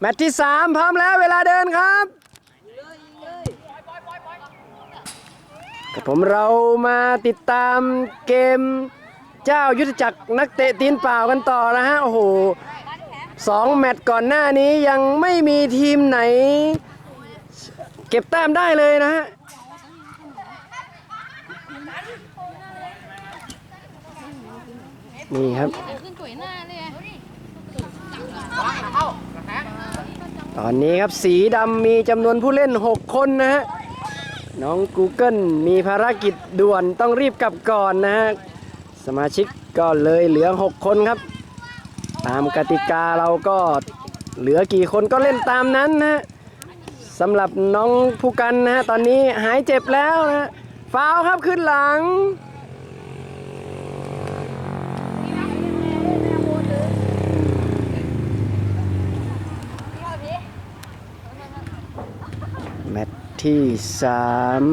แมตช์ที่ 3 พร้อมแล้วเวลาเดินครับกับผมเรามาติดตามเกมเจ้ายุทธจักรนักเตะตีนเปล่ากันต่อนะฮะ โอ้โหสองแมตช์ก่อนหน้านี้ยังไม่มีทีมไหน เก็บแต้มได้เลยนะฮะนี่ครับขึ้นตุ๋ยหน้าเลย ตอนนี้ครับสีดำมีจำนวนผู้เล่น 6 คนนะฮะ น้อง Google มีภารกิจด่วนต้องรีบกลับก่อนนะฮะ สมาชิกก็เลยเหลือ 6 คนครับ ตามกติกาเราก็เหลือกี่คนก็เล่นตามนั้นนะฮะสำหรับน้องผู้กันนะฮะ ตอนนี้หายเจ็บแล้วนะฟาวครับขึ้นหลัง แมตช์ ที่สาม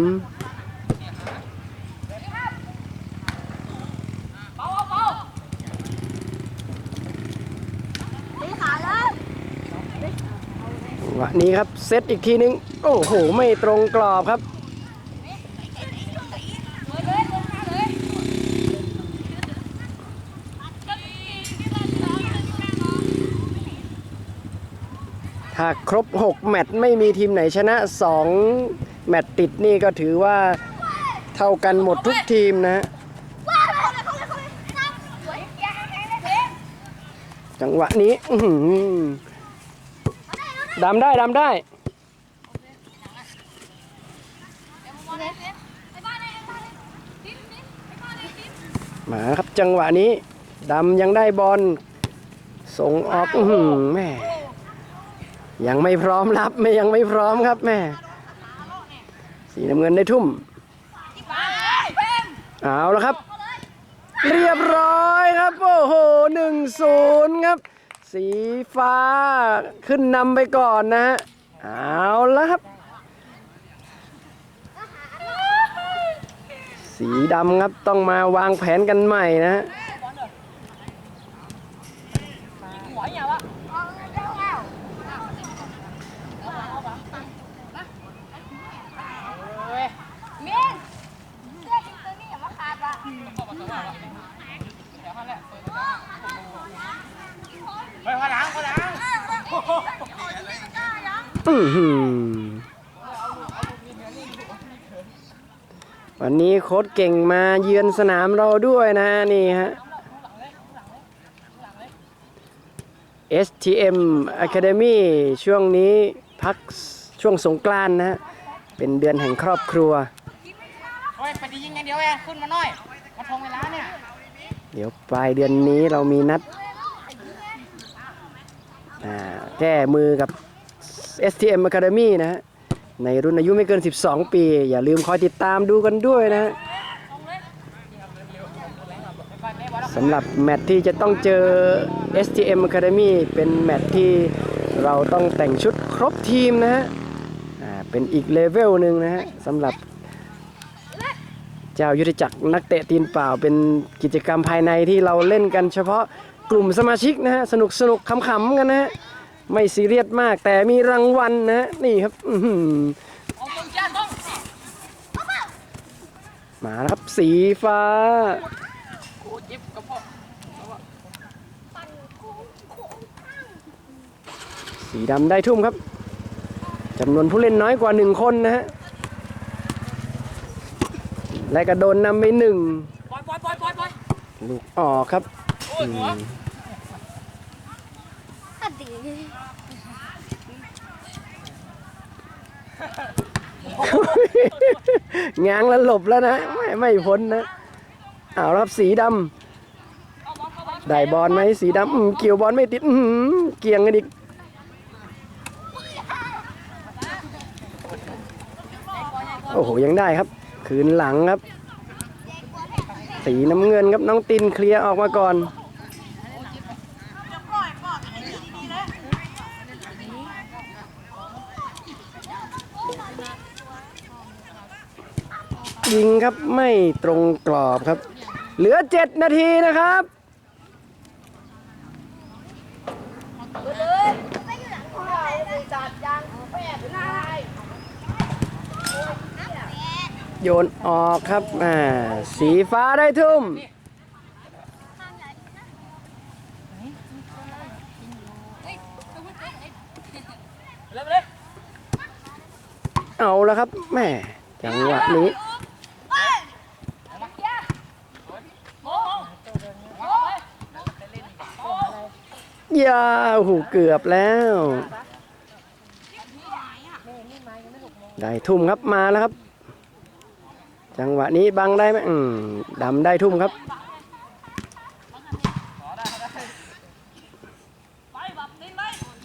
วันนี้ครับ เซตอีกทีนึง โอ้โห ไม่ตรงกรอบครับ ถ้าครบ 6 แมตช์ไม่มีทีมไหนชนะ 2 แมตช์ติดนี่ก็ถือว่าเท่ากันหมดทุกทีมนะฮะจังหวะนี้ดำได้ดำได้มาครับจังหวะนี้ดำยังได้บอลส่งออกอแม่ ยังไม่พร้อมรับไม่ยังไม่พร้อมครับแม่ สีน้ำเงินได้ทุ่ม เอาแล้วครับ เรียบร้อยครับ โอ้โหหนึ่งศูนย์ครับ สีฟ้าขึ้นนำไปก่อนนะฮะเอาแล้วครับ สีดำครับต้องมาวางแผนกันใหม่นะฮะ มินเสื้ออินเตอร์นี่อย่ามาขาดว่ะ ไปพลังพลังอื้อหือวันนี้โค้ดเก่งมาเยือนสนามเราด้วยนะนี่ฮะ STM Academy ช่วงนี้พักช่วงสงกรานต์นะฮะ เป็นเดือนแห่งครอบครัว โอ้ยไปดียิงอย่างเดียวเองขึ้นมาหน่อย มาทงเวลาเนี่ย เดี๋ยวปลายเดือนนี้เรามีนัดอ่า แก้มือกับ STM Academy นะฮะในรุ่นอายุไม่เกิน 12 ปี อย่าลืมคอยติดตามดูกันด้วยนะสำหรับแมตช์ที่จะต้องเจอ STM Academy เป็นแมตช์ที่เราต้องแต่งชุดครบทีมนะฮะเป็นอีกเลเวลหนึ่งนะฮะสำหรับเจ้ายุทธจักรนักเตะตีนเปล่าเป็นกิจกรรมภายในที่เราเล่นกันเฉพาะกลุ่มสมาชิกนะฮะสนุกสนุกขำๆกันนะฮะ ไม่ซีเรียสมากแต่มีรางวัลนะฮะนี่ครับอื้อหือมาแล้วครับสีฟ้าสีดำได้ทุ่มครับจำนวนผู้เล่นน้อยกว่าหนึ่งคนนะฮะและกระโดนนำไปหนึ่งปล่อยปล่อยปล่อยปล่อยปล่อยลูกออกครับ โอ้ยหัว ตัดดี ง้างแล้วหลบแล้วนะ ไม่ไม่พ้นนะเอาครับสีดำได้บอลไหมสีดำเกี่ยวบอลไม่ติดเกี่ยงกันอีกโอ้โหยังได้ครับ คืนหลังครับ สีน้ำเงินครับน้องตินเคลียร์ออกมาก่อน ยิงครับไม่ตรงกรอบครับ เหลือเจ็ดนาทีนะครับโยนออกครับอ่สีฟ้าได้ทุ่ม เอาแล้วครับแม่จังหวะนี้ ยาหูเกือบแล้ว ได้ทุ่มครับมาแล้วครับ จังหวะนี้บังได้ไหมอืมดำได้ทุ่มครับ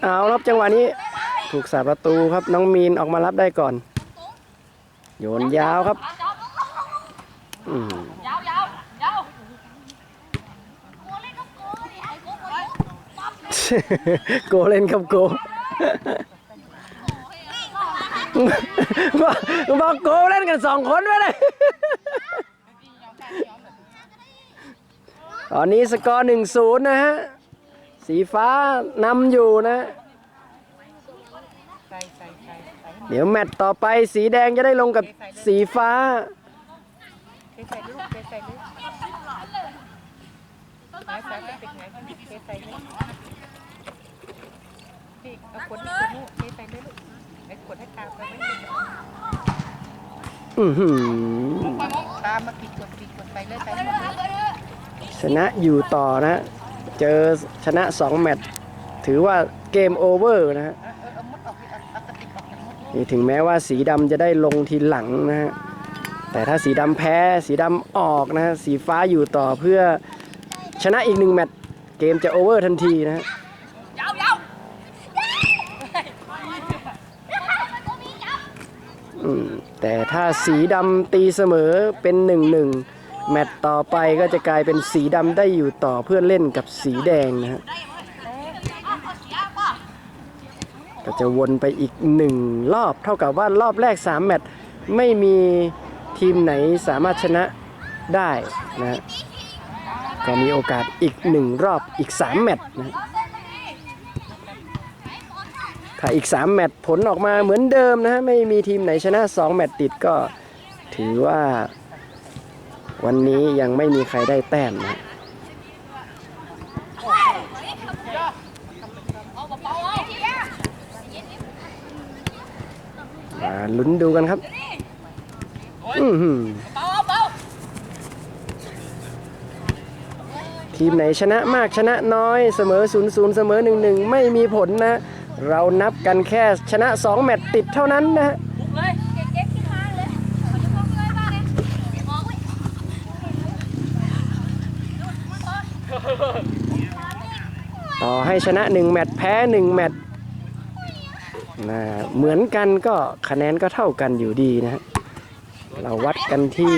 เอาลับจังหวะนี้ ถูกสาประตูครับน้องมีนออกมารับได้ก่อน โยนยาวครับ อืม ยาวยาวยาวโกเล่นก็โกดิไอ้โกโกปั๊บ โกเล่นครับโกบอกบอกโกเล่นกันสองคนไปเลยตอนนี้สกอร์หนึ่งศูนย์นะฮะ สีฟ้านำอยู่นะ เดี๋ยวแมตต์ต่อไปสีแดงจะได้ลงกับสีฟ้าเทใส่ลูกเทใส่ลูกไม้ใส่ไปปิดไห นเทใส่ลูกเทไปด้วยลูกไปกดให้ตามไปไม่ติดอือหือตามมาปิดขวดปิดขวดใส่เลยใส่หมดเลยชนะอยู่ต่อนะ เจอชนะ2แมตช์ถือว่าเกมโอเวอร์นะฮะเออเออเอามุดออกดิเอาเอากระติกออกจากมุดนี่ถึงแม้ว่าสีดำจะได้ลงทีหลังนะฮะแต่ถ้าสีดำแพ้สีดำออกนะฮะสีฟ้าอยู่ต่อเพื่อชนะอีกหนึ่งแมตช์เกมจะโอเวอร์ทันทีนะฮะ ยาวยาว อืม แต่ถ้าสีดำตีเสมอเป็นหนึ่งหนึ่งแมตช์ต่อไปก็จะกลายเป็นสีดำได้อยู่ต่อเพื่อเล่นกับสีแดงนะฮะก็จะวนไปอีกหนึ่งรอบเท่ากับว่ารอบแรก 3 แมตช์ไม่มีทีมไหนสามารถชนะได้นะก็มีโอกาสอีกหนึ่งรอบอีก 3 แมตช์นะ ถ้าอีก 3 แมตช์ผลออกมาเหมือนเดิมนะฮะไม่มีทีมไหนชนะ 2 แมตช์ติดก็ถือว่า วันนี้ยังไม่มีใครได้แต้มนะมาลุ้นดูกันครับอืทีมไหนชนะมากชนะน้อยเสมอ 0 0 เสมอ 1 1 ไม่มีผลนะ เรานับกันแค่ชนะ 2 แมตช์ติดเท่านั้นนะฮะเก๊กที่ข้างเลยเขาจะมองเลยบ้างเลยมองไว้ต่อให้ชนะ 1 แมตช์แพ้ 1 แมตช์นะเหมือนกันก็คะแนนก็เท่ากันอยู่ดีนะฮะเราวัดกันที่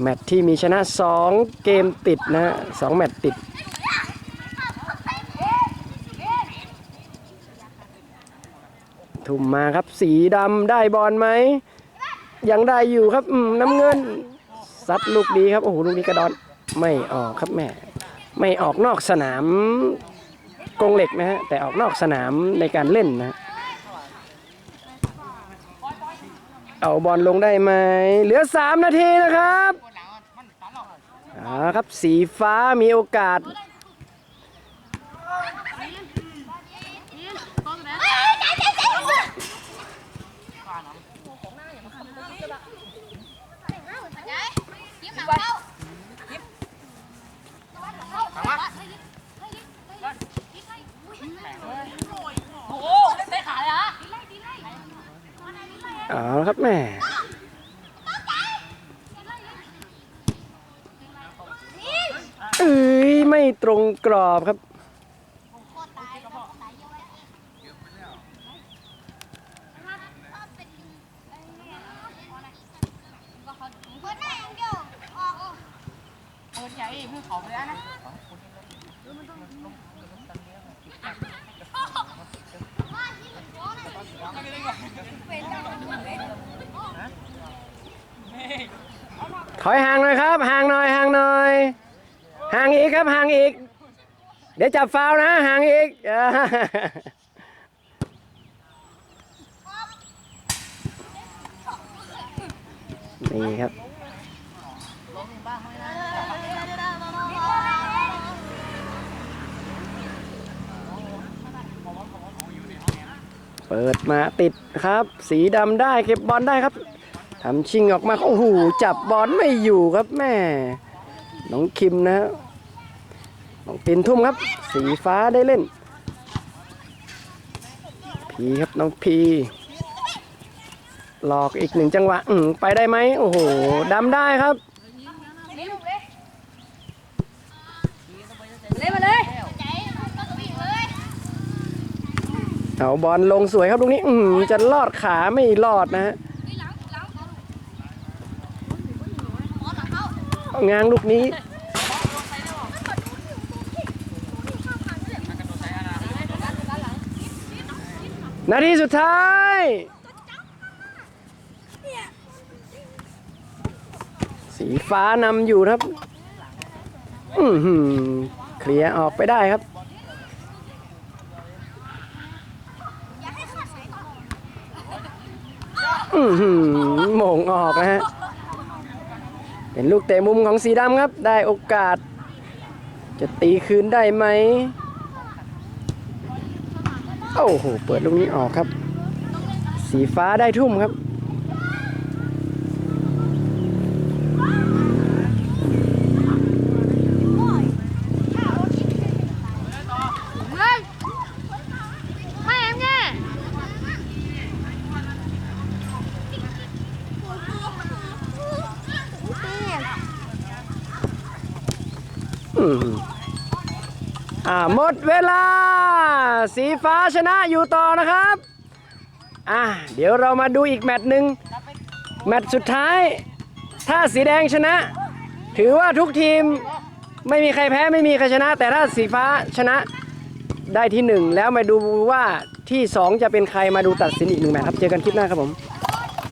แมตช์ที่มีชนะ 2 เกมติดนะฮะสองแมตช์ติด ทุ่มมาครับ สีดำได้บอลไหมยังได้อยู่ครับน้ำเงินซัดลูกดีครับโอ้โหลูกนี้กระดอนไม่ออกครับแม่ไม่ออกนอกสนามกรงเหล็กนะฮะแต่ออกนอกสนามในการเล่นนะเอาบอลลงได้ไหมเหลือ 3 นาทีนะครับอ่าครับสีฟ้ามีโอกาส ยิ้มหนังเข้าโอ้โหเล่นเตะขาเลยฮะเอาละครับแม่เอ้ยไม่ตรงกรอบครับ เปิดหน้าอย่างเดียวออก เพื่อเขาไปแล้วนะถอยห่างหน่อยครับห่างหน่อยห่างหน่อยห่างอีกครับห่างอีก เดี๋ยวจับฟาวล์นะห่างอีกนี่ครับ เปิดมาติดครับ สีดำได้เก็บบอลได้ครับทำชิงออกมาโอ้โหจับบอลไม่อยู่ครับแม่น้องคิมนะฮะน้องปินทุ่มครับ สีฟ้าได้เล่น พีครับน้องพีหลอกอีกหนึ่งจังหวะอืมไปได้ไหมโอ้โหดำได้ครับ นี่ลูกเลยเล่นมาเลยใจก็วิ่งเลย เอาบอลลงสวยครับลูกนี้ อืจะลอดขาไม่รอดนะฮะงางลูกนี้นาทีสุดท้ายสีฟ้านำอยู่ครับเคลียร์ออกไปได้ครับ อือ หือโหมงออกนะฮะ เป็นลูกเตะมุมของสีดำครับ ได้โอกาส จะตีคืนได้ไหมโอ้โห เปิดลูกนี้ออกครับ สีฟ้าได้ทุ่มครับ เฮ้ยไม่เอ็มไง อืม อ่าหมดเวลา สีฟ้าชนะอยู่ต่อนะครับ อะเดี๋ยวเรามาดูอีกแมตช์หนึ่งแมตช์สุดท้าย ถ้าสีแดงชนะ ถือว่าทุกทีมไม่มีใครแพ้ไม่มีใครชนะ แต่ถ้าสีฟ้าชนะได้ที่หนึ่งแล้วมาดูว่าที่สองจะเป็นใครมาดูตัดสินอีกหนึ่งแมตช์ครับเจอกันคลิปหน้าครับผม